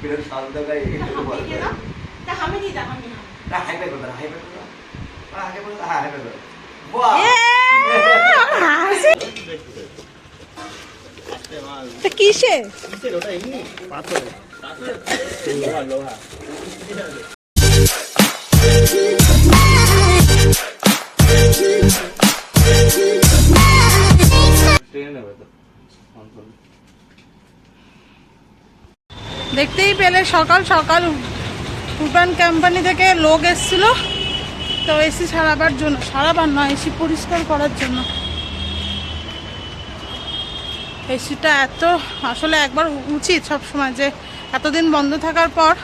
फिर साल तक का तो हमें नहीं था हमें हां हाई पे कर हाई पे कर हां हाई पे कर हां हाई पे कर वाह तो কিসে কিসের ওটা এমনি পাথর লোহা লোহা Thank you. দেখতেই পেলে সকাল সকাল উডান কোম্পানি থেকে লোক এসেছিল। তো এসি সারাবার জন্য, সারাবার নয় এসি পরিষ্কার করার জন্য। এসিটা এত, আসলে একবার উচিত সব সময় যে এতদিন বন্ধ থাকার পর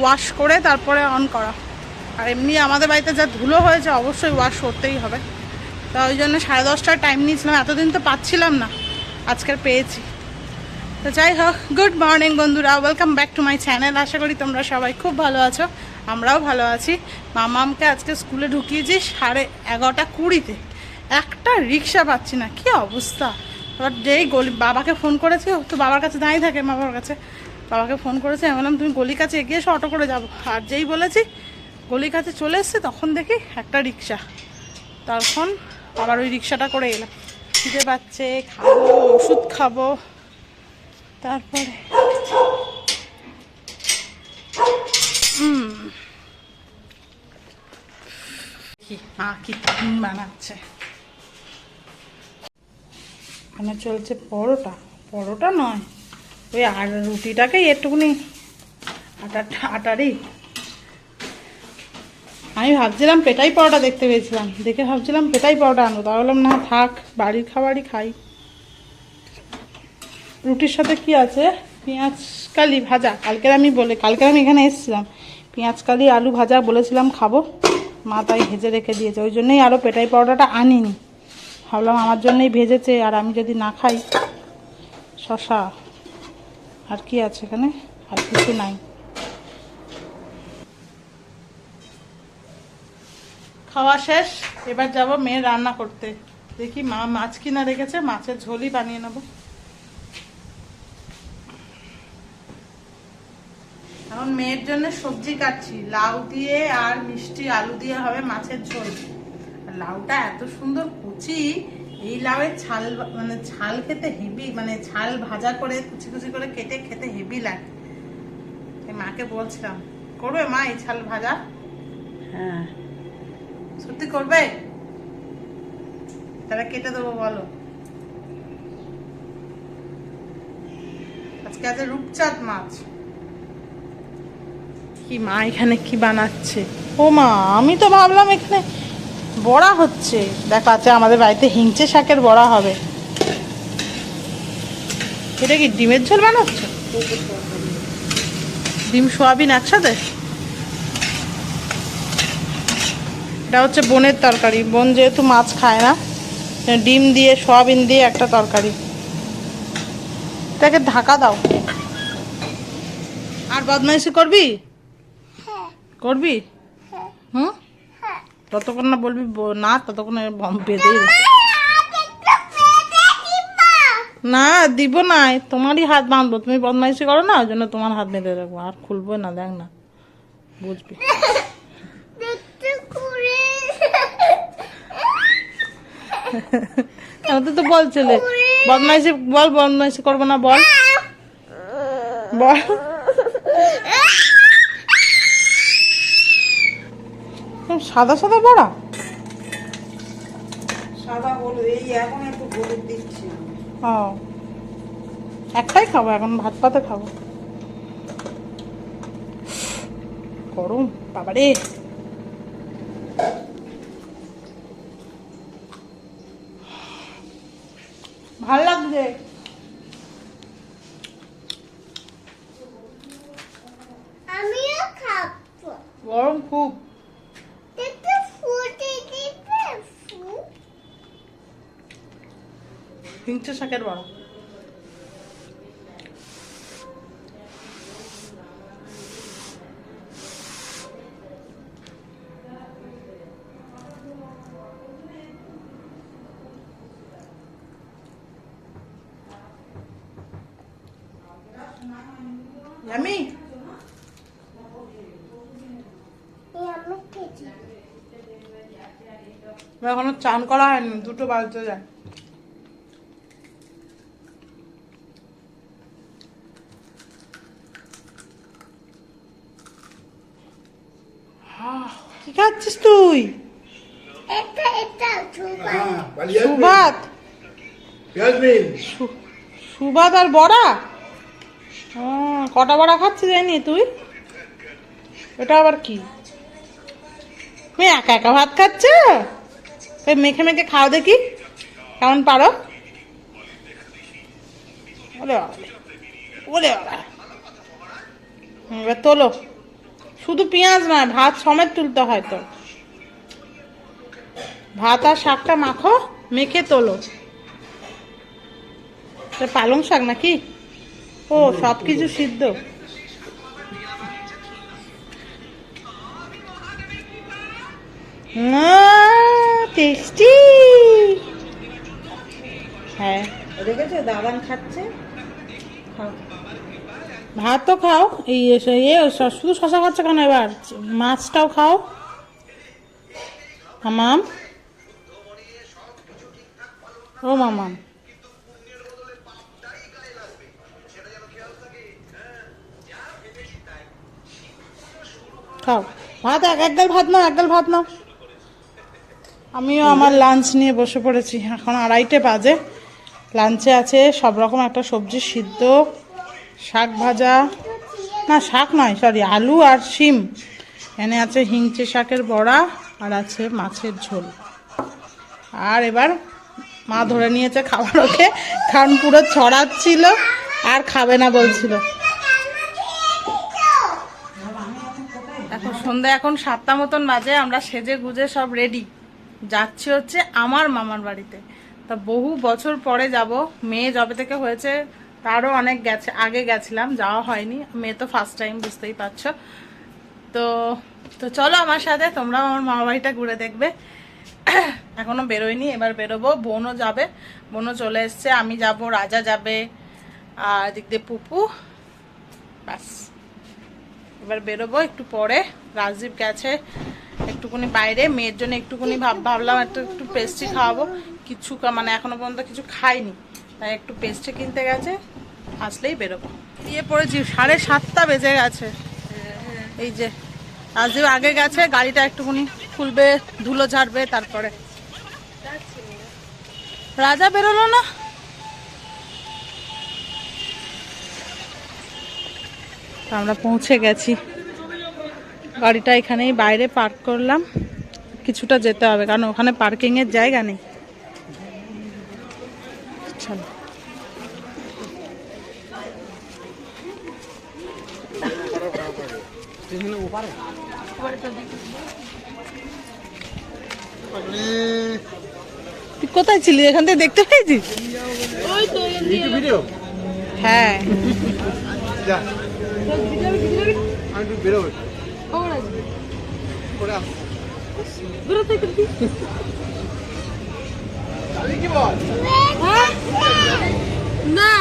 ওয়াশ করে তারপরে অন করা। আর এমনি আমাদের বাড়িতে যা ধুলো হয়েছে, অবশ্যই ওয়াশ করতেই হবে। তা ওই জন্য সাড়ে দশটার টাইম নিয়েছিলাম, এতদিন তো পাচ্ছিলাম না। আজকের পেয়েছি। তো যাই হোক গুড মর্নিং বন্ধুরা welcome back to my channel আশা করি তোমরা সবাই খুব ভালো আছো, আমরাও ভালো আছি। মামামকে আজকে স্কুলে ঢুকিয়েছি সাড়ে এগারোটা কুড়িতে। একটা রিক্সা পাচ্ছি না, কি অবস্থা? এবার যেই গলি বাবাকে ফোন করেছি তো বাবার কাছে দাঁড়িয়ে থাকে মা বাবার কাছে। বাবাকে ফোন করেছি, আমি বললাম, তুমি গলির কাছে এগিয়ে এসো, অটো করে যাব। আর যেই বলেছি, গলির কাছে চলে এসছে, তখন দেখি একটা রিক্সা। তখন আবার ওই রিক্সাটা করে এলাম। খিদে পাচ্ছে, খাব, ওষুধ খাব। তারপরে? মা কি বানাচ্ছে? এখানে চলছে পরোটা? পরোটা নয়। ওই আর রুটিটাকে একটুখানি আটা আটারই। আমি ভাবছিলাম পেটাই পরোটা দেখতে পেয়েছিলাম। দেখে ভাবছিলাম পেটাই পরোটা আনব। তা বললাম না, থাক, বাড়ির খাবারই খাই। রুটির সাথে কি আছে? পেঁয়াজ কালি ভাজা। কালকের আমি বলে কালকে আমি এখানে এসেছিলাম। পেঁয়াজ কালি, আলু ভাজা বলেছিলাম খাব। মা তাই ভেজে রেখে দিয়েছে। ওই জন্যই আরও পেটাই পাউডারটা আনিনি। ভাবলাম আমার জন্যই ভেজেছে, আর আমি যদি না খাই, শশা। আর কি আছে এখানে? আর কিছু নাই। খাওয়া শেষ। এবার যাব মেয়ে রান্না করতে। দেখি মা মাছ কিনা রেখেছে, মাছের ঝোলই বানিয়ে নেব। এখন মেয়ের জন্য সবজি কাটছি। লাউ দিয়ে আর মিষ্টি আলু দিয়ে হবে মাছের ঝোল। লাউটা এত সুন্দর কুচি এই লাউয়ের ছাল মানে ছাল খেতে হেভি মানে ছাল ভাজা করে কুচি কুচি করে কেটে খেতে হেভি লাগে। মাকে বলছিলাম করবে মা এই ছাল ভাজা? হ্যাঁ। সত্যি করবে? তাহলে কেটে দেবো বলো। আজকে আছে রূপচাঁদ মাছ। কি মা এখানে কি বানাচ্ছে? ও মা, আমি তো ভাবলাম এখানে বড়া হচ্ছে। দেখো আচ্ছা আমাদের বাড়িতে হিংচে শাকের বড়া হবে। এটা কি ডিমের ঝোল বানাচ্ছ? ডিম সোয়াবিন একসাথে? এটা হচ্ছে বোনের তরকারি। বোন যেহেতু মাছ খায় না, ডিম দিয়ে, সোয়াবিন দিয়ে একটা তরকারি। এটাকে ঢাকা দাও। আর বদমাইশি করবি? করবি? হুম? ততক্ষণ না বলবি না, ততক্ষণ রে। না, দিব না তোমারই হাত বাঁধবো। তুমি বদমাইশি করো না, ওই জন্য তোমার হাত বেঁধে রাখব। আর খুলবো না, দেখ না, বুঝবি। আমি তো তো বলছিলে বদমাইশি, বল, বদমাইশি করব না, বল। বল এরকম সাদা সাদা বড়া সাদা হলুদ এই এখন একটু হলুদ দিচ্ছি ও। একটাই খাব এখন ভাত পাতে খাব। গরম বাবারে। ভালো লাগছে আমিও খাব গরম খুব একটু ফুটে দিবে ফু হিংচে শাকের বড়া। এখনও চান করা হয়নি দুটো বাজতে যায়। কি খাচ্ছিস তুই? এটা এটা সুভাত সু- সুভাত আর বড়া? ও, কটা বড়া খাচ্ছিস জানি তুই? এটা আবার কি? তুমি একা একা ভাত খাচ্ছ? মেখে মেখে খাও দেখি কেমন পারো? ওরে বাবা ওরে বাবা। এবার তোলো। শুধু পেঁয়াজ না ভাত সমেত তুলতে হয় তো। ভাত আর শাকটা মাখো মেখে তোলো। পালং শাক নাকি? ও সব কিছু সিদ্ধ টেস্টি হ্যাঁ। দেখেছ? দাদান খাচ্ছে। খাও ভাত তো খাও, এই এ শ- শুধু শশা খাচ্ছ কেন এবার? মাছটাও খাও। মামাম ও মামাম খাও। ভাত এক এক ভাত নাও এক ভাত নাও। আমিও আমার লাঞ্চ নিয়ে বসে পড়েছি। এখন আড়াইটে বাজে। লাঞ্চে আছে সব রকম একটা সবজি সিদ্ধ। শাক ভাজা। না, শাক নয় সরি আলু আর শিম। এনে আছে হিংচে শাকের বড়া আর আছে মাছের ঝোল। আর এবার মা ধরে নিয়েছে খাবার ওকে, কারণ পুরো ছড়াচ্ছিল আর খাবে না বলছিল। এখন সন্ধ্যা, এখন সাতটা মতন বাজে, আমরা সেজে গুজে সব রেডি যাচ্ছি হচ্ছে আমার মামার বাড়িতে। তা বহু বছর পরে যাব, মেয়ে যবে থেকে হয়েছে তারও অনেক গেছে, আগে গেছিলাম, যাওয়া হয়নি। মেয়ে তো ফার্স্ট টাইম বুঝতেই পারছ। তো তো চলো আমার সাথে, তোমরাও আমার মামা বাড়িটা ঘুরে দেখবে। এখনও বেরোয়নি, এবার বেরোবো। বোনও যাবে, বোনও চলে এসছে, আমি যাব, রাজা যাবে, আর দিক দিয়ে পুপু। ব্যাস। এবার বেরোবো একটু পরে। রাজদীপ গেছে একটুকুনি বাইরে, মেয়ের জন্য একটুকুনি ভাব ভাবলাম একটু একটু পেস্ট্রি খাওয়াবো। কিছু মানে এখনও পর্যন্ত কিছু খাইনি। তাই একটু পেস্ট্রি কিনতে গেছে, আসলেই বেরোবো। দিয়ে পড়েছি, সাড়ে সাতটা বেজে গেছে। এই যে রাজদীপ আগে গেছে, গাড়িটা একটুখানি খুলবে, ধুলো ঝাড়বে, তারপরে। রাজা বেরোলো না? আমরা পৌঁছে গেছি। গাড়িটা এখানেই বাইরে পার্ক করলাম। কিছুটা যেতে হবে, কারণ ওখানে পার্কিংয়ের জায়গা নেই। তুই কোথায় ছিলি? এখান থেকে দেখতে পেয়েছিস? হ্যাঁ। যা। আমি একটু বেরোবো। পরে আসব। আমি কি বল? না।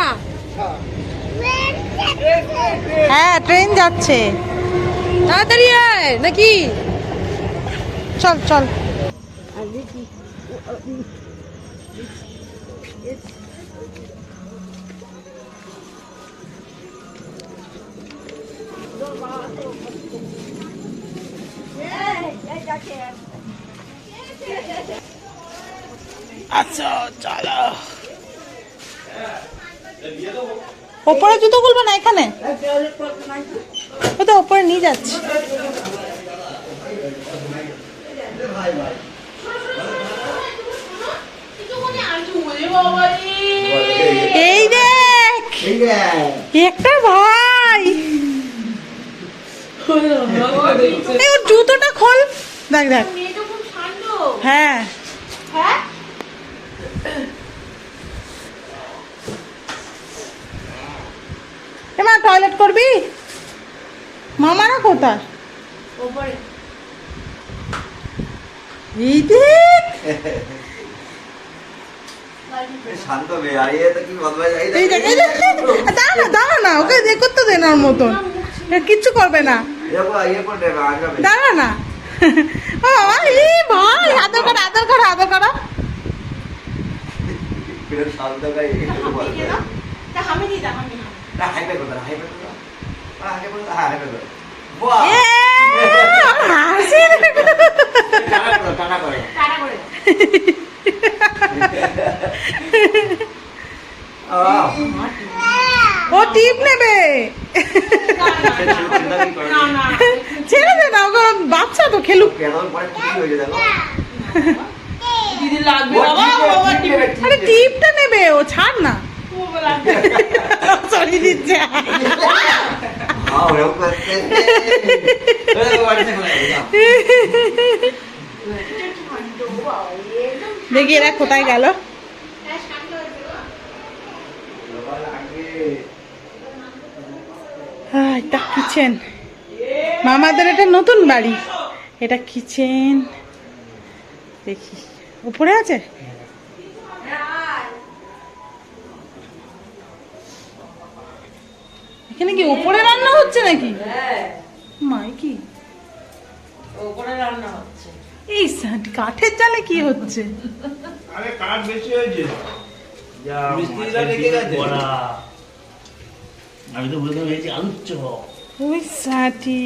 হ্যাঁ ট্রেন যাচ্ছে। তাড়াতাড়ি আয় নাকি? চল চল। আচ্ছা চলো। ওপরে জুতো খুলবে না এখানে? ও তো ওপরে নিয়ে যাচ্ছে। এই দেখ! একটা ভাই! ওর জুতোটা খোল। দেখ দেখ। হ্যাঁ। এমা টয়লেট করবি? মামারা কোথায়? এই দেখ। এই শান্ত মেয়ে আর এ কি বদমাইশ এই এই দেখ এই দেখ দাঁড়া না দাঁড়া না ওকে করতে দে না ওর মতন। এ কিচ্ছু করবে না। দাঁড়া না। ও ভাই আদর করা আদর করা আদর করা। শান্ত না হাইপে হাইপে ও টিপ নেবে। ছেড়ে দে না ওকে বাচ্চা তো খেলুক। আরে টিপটা নেবে ও ছাড় না। সরি দিচ্ছে। দেখি এরা কোথায় গেল এটা কিচেন মামাদের এটা নতুন বাড়ি। এটা কিচেন। দেখি। উপরে আছে? এখানে কি উপরে রান্না হচ্ছে নাকি? হ্যাঁ। মাই কি ওপরে রান্না হচ্ছে। এই কাঠের জালে কি হচ্ছে? আরে কাঠ বেশি হয়েছে। আমি তো বলতে পেরেছি আলুর চপ ওই সাটি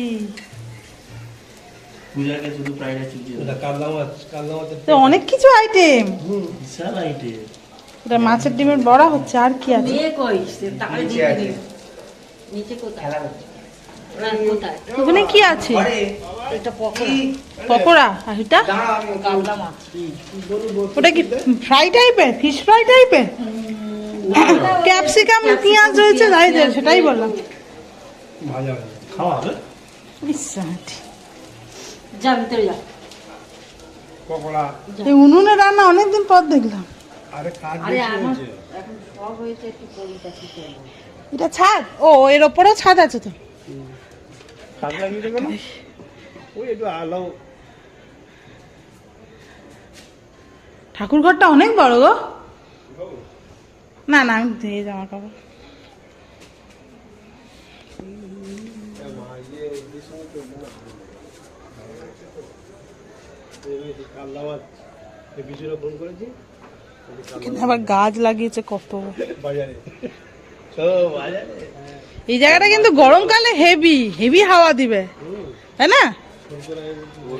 পূজাকে শুধু ওটা মাছ তো অনেক কিছু আইটেম। বিশাল আইটেম। এটা মাছের ডিমের বড়া হচ্ছে আর কি আছে? কই? তাহলে দিয়ে নিচে কোথায়? কোথায়? ওখানে কি আছে? এটা পকোড়া। আর এটা ওটা কি ফ্রাই টাইপের? ফিশ ফ্রাই টাইপের? ক্যাপসিকাম পেঁয়াজ রয়েছে তাই সেটাই বললাম। ভাজা ভাজা খাওয়া হবে? যা ভিতরে যা। পকোড়া। এই উনুনে রান্না অনেকদিন পর দেখলাম। আরে কাঠ আরে আমার এখন সব হয়েছে একটু এটা ছাদ। ও এর ওপরেও ছাদ আছে তো। কাঠ লাগিয়ে দেবে না? ওই একটু আলো। ঠাকুর ঘরটা অনেক বড় গো। না না আমি ধুয়ে জামা কাপড়। আবার গাছ লাগিয়েছে কত। বাজারে। এই জায়গাটা কিন্তু গরমকালে হেভি হেভি হাওয়া দিবে। তাই না?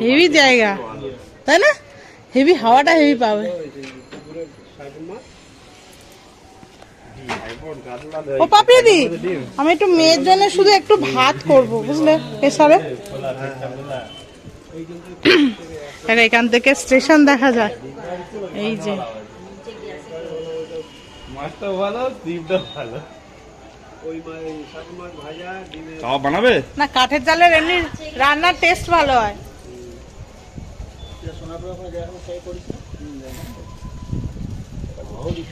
হেভি জায়গা। তাই না? হেভি হাওয়াটা হেভি পাবে। ও পাপিয়ে দি আমি একটু মেয়ের জন্য শুধু একটু ভাত করব বুঝলে? প্রেসারে আর এখান থেকে স্টেশন দেখা যায়। এই যে। মাছটাও ভালো ডিমটাও ভালো। ওই মাছ মাছ ভাজা ডিমের বানাবে? না কাঠের জালের এমনি রান্নার টেস্ট ভালো হয়।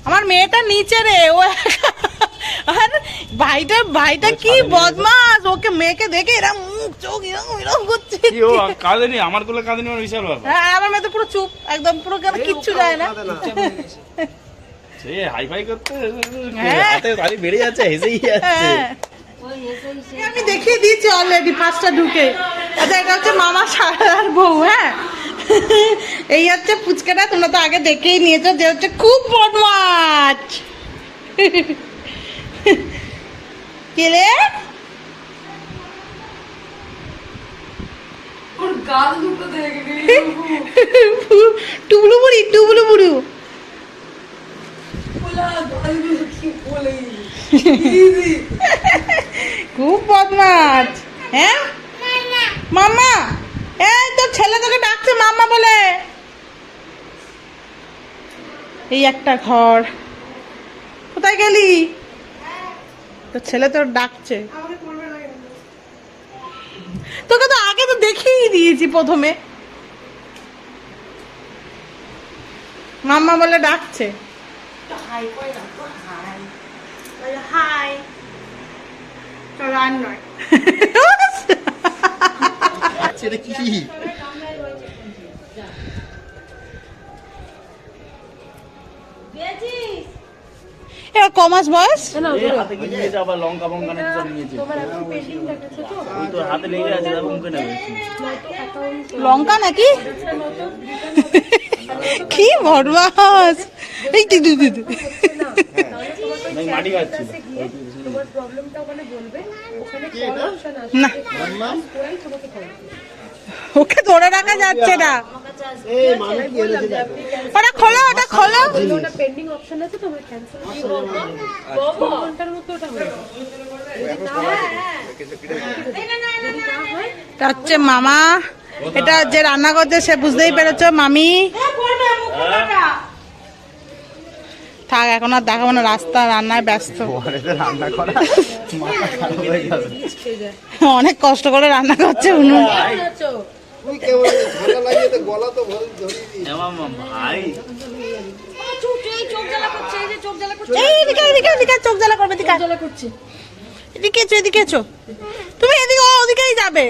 আমার মেয়েটা নিচে রে ও আর ভাইটা ভাইটা কি বদমাস ওকে মেয়েকে দেখে এরা মুখ চোখ এরকম এরকম করছে। কি ও কাঁদেনি? আমার কোলে কাঁদেনি আমার বিশাল ব্যাপার। হ্যাঁ আমার মেয়ে তো পুরো চুপ একদম পুরো কেন কিচ্ছু যায় না। সে হাই ফাই করতে হ্যাঁ। হাতে তালি বেড়ে যাচ্ছে হেসেই যাচ্ছে। হ্যাঁ। আমি দেখিয়ে দিয়েছি অলরেডি পাঁচটা ঢুকে। আচ্ছা এটা হচ্ছে মামা সারার বউ হ্যাঁ। এই হচ্ছে ফুচকাটা তোমরা তো আগে দেখেই নিয়েছো যে হচ্ছে খুব বদমাছ কে রে? টুবলু বুড়ি টুবলু বুড়ু খুব বদমাছ হ্যাঁ? মামা এই তোর ছেলে তোকে ডাকছে মামা বলে। এই একটা ঘর। কোথায় গেলি? তোর ছেলে তোর ডাকছে। তোকে তো আগে তো দেখিয়ে দিয়েছি প্রথমে। মাম্মা বলে ডাকছে। হাই রান নয় এটা কি গেছি এবার ক মাস বয়স এই হাতে কি দেখো মুখে নেবে লঙ্কা নাকি কি বদমাস এই মাটি খাচ্ছিল না। ওকে ধরে রাখা যাচ্ছে না। ওটা খোলো ওটা খোলো। এটা হচ্ছে মামা। এটা যে রান্না করছে সে বুঝতেই পেরেছ মামি। থাক এখন আর দেখাবো না রাস্তা রান্নায় ব্যস্ত। রান্না করা অনেক কষ্ট করে রান্না করছে উনুন। তুমি এদিকে ওদিকেই যাবে।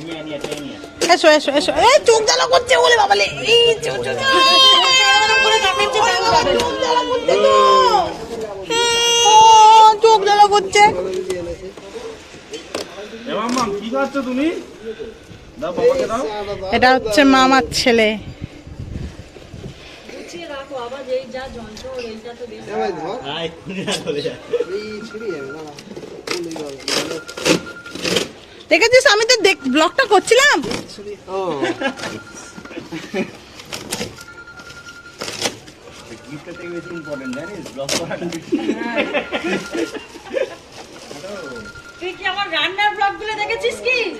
নিয়ে নিয়ে নিয়ে। এসো এসো এসো এই চোখ জ্বালা করছে বলে এই চোখ জ্বালা এটা হচ্ছে মামার ছেলে ধর দেখেছিস আমি তো দেখ ব্লগটা করছিলাম।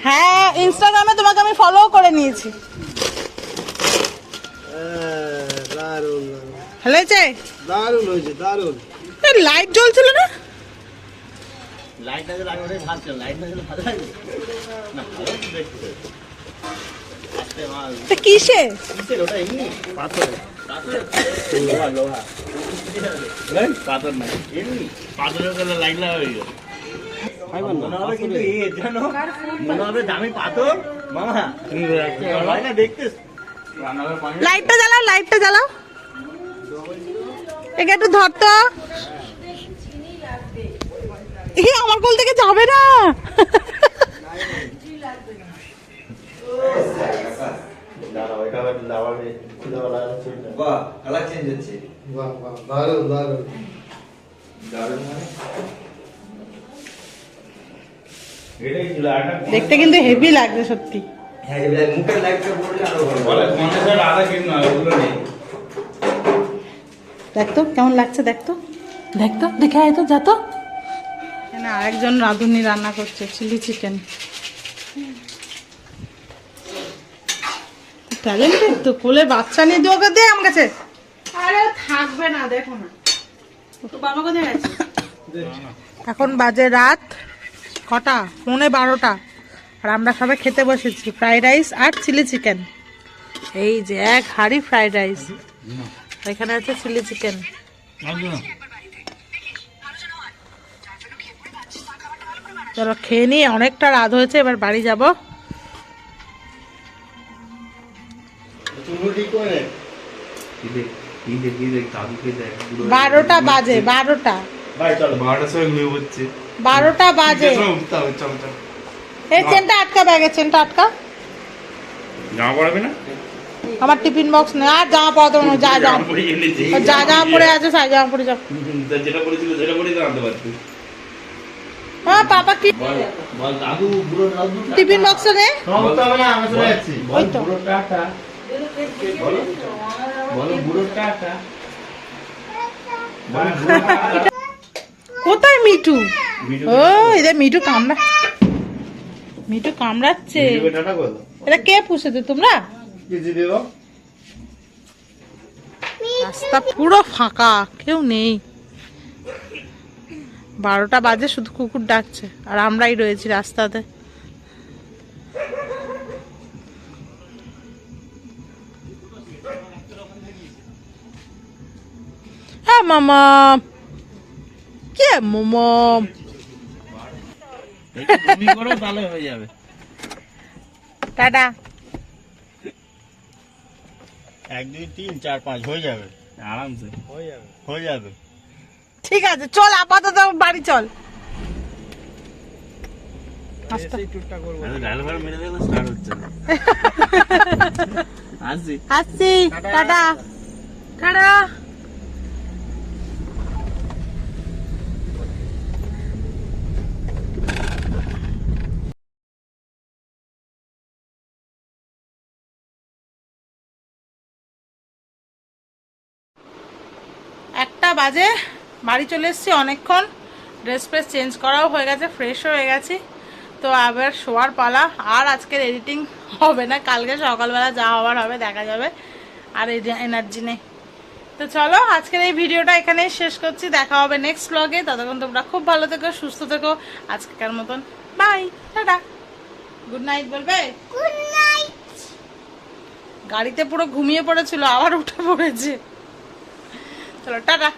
হ্যাঁ ইনস্টাগ্রামে তোমাকে আমি ফলো করে নিয়েছি। হ্যাঁ, দারুণ। ভালো হয়েছে দারুণ হয়েছে দারুণ। লাইট জ্বলছিল না? লাইট না জ্বলে আমি ওটাই ভাবছিলাম লাইট না জ্বলে ভালো লাগবে? না ভালো দেখতে আস্তে কিসে কিসের? ওটা এমনি? পাথর। পাথর লোহা। লোহা পাথর না এমনি। পাথরের লাইট লাগা হয়ে গেল। মনে হবে কিন্তু এ জানো? মনে হবে দামি পাথর। মামা না দেখতে? লাইটটা জ্বালাও লাইটটা জ্বালাও। একে একটু ধর তো এ আমার কোল থেকে যাবে না। মানে? দেখতে কিন্তু হেভি লাগছে সত্যি। হ্যাঁ এবার মুখের লাইটটা পড়লে আরও ভালো বলে আধা কিলো ওগুলো নেই। দেখতো কেমন লাগছে দেখতো দেখতো দেখে আয় তো যা তো। এখানে আরেকজন রাঁধুনি রান্না করছে চিলি চিকেন। ট্যালেন্টেড তো কোলে বাচ্চা নিয়ে দোকে দে আমার কাছে। আরে থাকবে না দেখো না। তো বাবা কোথায় গেছে? এখন বাজে রাত কটা? পৌনে বারোটা। আর আমরা সবাই খেতে বসেছি ফ্রাইড রাইস আর চিলি চিকেন। এই যে এক হাঁড়ি ফ্রাইড রাইস এখানে আছে চিলি চিকেন। চলো খেয়ে নিয়ে অনেকটা রাত হয়েছে এবার বাড়ি যাব। বারোটা বাজে বারোটা। বারোটা বাজে। এই চেনটা আটকা ব্যাগে চেনটা আটকা। জামা পড়াবে না? আমার টিফিন বক্স নেই আর জামা পড়া তো যা যা। জামা যা জামা পরে আছে সাই জামা পরে যাও যেটা পড়েছিল সেটা পরেই তো আনতে পারতি হ্যাঁ পাপা কি বল বল দাদু বুড়ো দাদু টিফিন বক্স নে। যাচ্ছি ওই তো। বুড়ো টাটা। বলো বলো বুড়ো টাটা। বলো বুড়ো টাটা। কোথায় মিঠু? ও এদের মিঠু কামড়া মিঠু কামড়াচ্ছে। এটা কে পুষে পুষেছে তোমরা? রাস্তা পুরো ফাঁকা কেউ নেই। বারোটা বাজে শুধু কুকুর ডাকছে আর আমরাই রয়েছি রাস্তাতে। হ্যাঁ মামা কে মামা? তুমি হয়ে যাবে টাটা। এক দুই তিন চার পাঁচ হয়ে যাবে। আরামসে। হয়ে যাবে হয়ে যাবে। ঠিক আছে চল আপাতত বাড়ি চল। আসছি। টাটা। একটা বাজে বাড়ি চলে এসেছি অনেকক্ষণ। ড্রেস ফ্রেস চেঞ্জ করাও হয়ে গেছে ফ্রেশ হয়ে গেছি। তো আবার শোয়ার পালা। আর আজকের এডিটিং হবে না কালকে সকালবেলা যা হওয়ার হবে দেখা যাবে। আর এনার্জি নেই। তো চলো আজকের এই ভিডিওটা এখানেই শেষ করছি। দেখা হবে নেক্সট ব্লগে ততক্ষণ তোমরা খুব ভালো থেকো সুস্থ থেকো। আজকের মতন বাই টাটা। গুড নাইট বলবে? গুড নাইট গাড়িতে পুরো ঘুমিয়ে পড়েছিল আবার উঠে পড়েছে। চলো টাটা।